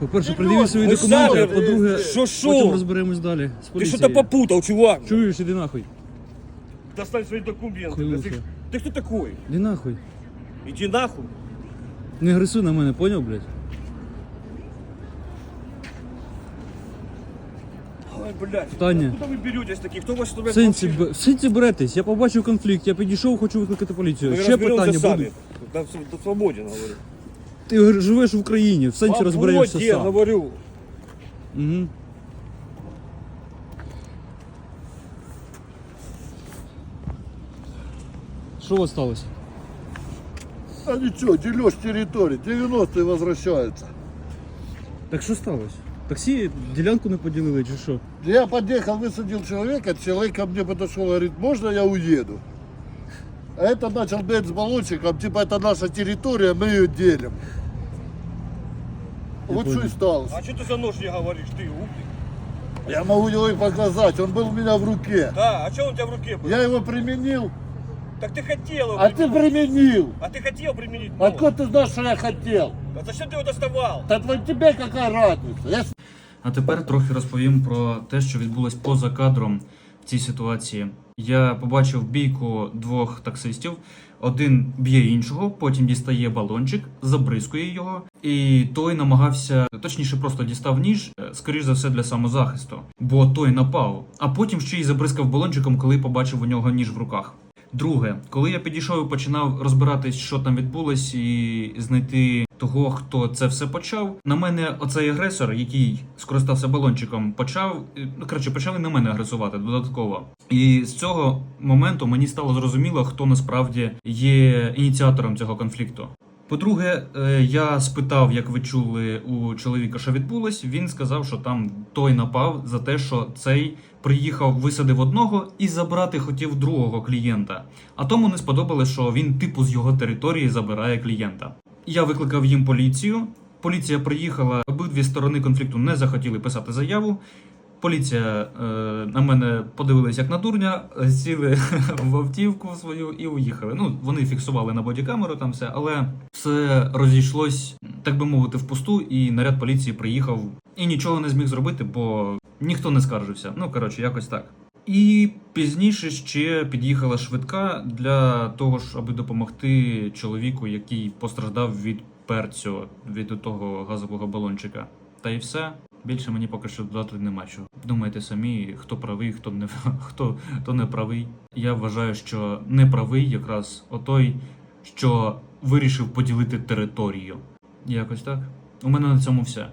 По-перше, Вперед! придивіть свої Ми документи, самі, а по-друге, що, що? потім розберемось далі з Ты поліцією. что-то попутал, чувак. Чуєш, іди нахуй. Достань свои документы. Хуйло Да Ты, ты. ты кто такой? Іди нахуй. Иди нахуй. Не агресуй на мене, поняв, блядь? Ой, блядь. Таня. Куда вы беретесь таких? Кто вас туда В сенсі, б- в сенсі беретесь, я побачив конфлікт, я підійшов, хочу викликати поліцію. Ще питання сами. будуть. Да, с- да свободен, говорю. Ти говориш, живеш в Україні, в сенсі розберешся Свободен, сам. говорю. Угу. Що у вас сталося? А ничего, дележ территории, 90-е возвращаются. Так що сталося? Таксі ділянку не поділили чи що? Я подъехал, высадил человека, человек ко мне подошел, говорит, можно я уеду? А это начал бить с баллончиком, типа это наша территория, мы ее делим. вот что понял. и стало. А что ты за нож не говоришь? Ты умный. Я могу его и показать, он был у меня в руке. Да, а что он у тебя в руке был? Я его применил, Так ты хотел его а ты применил. А ты хотел применить нож. Откуда ты знаешь, что я хотел? А зачем ты его доставал? Да вот тебе какая разница? Я А тепер трохи розповім про те, що відбулось поза кадром в цій ситуації. Я побачив бійку двох таксистів. Один б'є іншого, потім дістає балончик, забризкує його, і той намагався, точніше, просто дістав ніж, е, скоріш за все, для самозахисту, бо той напав. А потім ще й забризкав балончиком, коли побачив у нього ніж в руках. Друге, коли я підійшов і починав розбиратись, що там відбулось, і знайти того, хто це все почав, на мене оцей агресор, який скористався балончиком, почав е, ну коротше, почав і на мене агресувати додатково. І з цього моменту мені стало зрозуміло, хто насправді є ініціатором цього конфлікту. По-друге, е, я спитав, як ви чули у чоловіка, що відбулось. Він сказав, що там той напав за те, що цей приїхав, висадив одного і забрати хотів другого клієнта. А тому не сподобалось, що він типу з його території забирає клієнта. Я викликав їм поліцію. Поліція приїхала, обидві сторони конфлікту не захотіли писати заяву. Поліція е, на мене подивилась як на дурня, сіли в автівку свою і уїхали. Ну, вони фіксували на бодікамеру там все, але все розійшлось, так би мовити, впусту, і наряд поліції приїхав і нічого не зміг зробити, бо ніхто не скаржився. Ну, коротше, якось так. І пізніше ще під'їхала швидка для того, аби допомогти чоловіку, який постраждав від перцю, від того газового балончика. Та й все. Більше мені поки що додати нема чого. Думайте самі, хто правий, хто не хто, хто не правий. Я вважаю, що не правий якраз отой, що вирішив поділити територію. Якось так. У мене на цьому все.